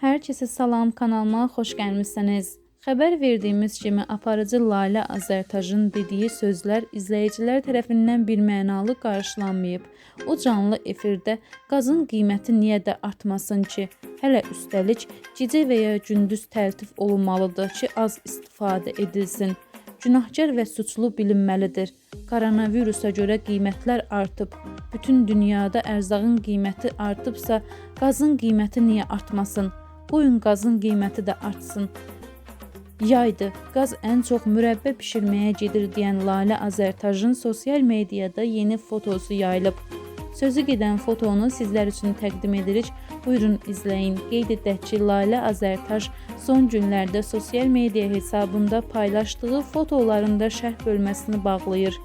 Hər kəsə salam, kanalıma xoş gəlmisiniz. Xəbər verdiyimiz kimi aparıcı Lalə Azərtajın dediyi sözlər izləyicilər tərəfindən birmənalı qarşılanmayıb. O canlı efirdə qazın qiyməti niyə də artmasın ki? Hələ üstəlik gecə və ya gündüz tərtib olunmalıdır ki, az istifadə edilsin. Günahkar və suçlu bilinməlidir. Koronavirusa görə qiymətlər artıb. Bütün dünyada ərzağın qiyməti artıbsa, qazın qiyməti niyə artmasın? Qoyun qazın qiyməti də artsın. Yaydı. Qaz ən çox mürəbbə bişirməyə gedir deyən Lalə Azərtajın sosial mediada yeni fotosu yayılıb. Sözü gedən fotonu sizlər üçün təqdim edirik. Buyurun izləyin. Qeyd edək ki, Lalə Azərtaj son günlərdə sosial media hesabında paylaşdığı fotolarında şərh bölməsini bağlayır.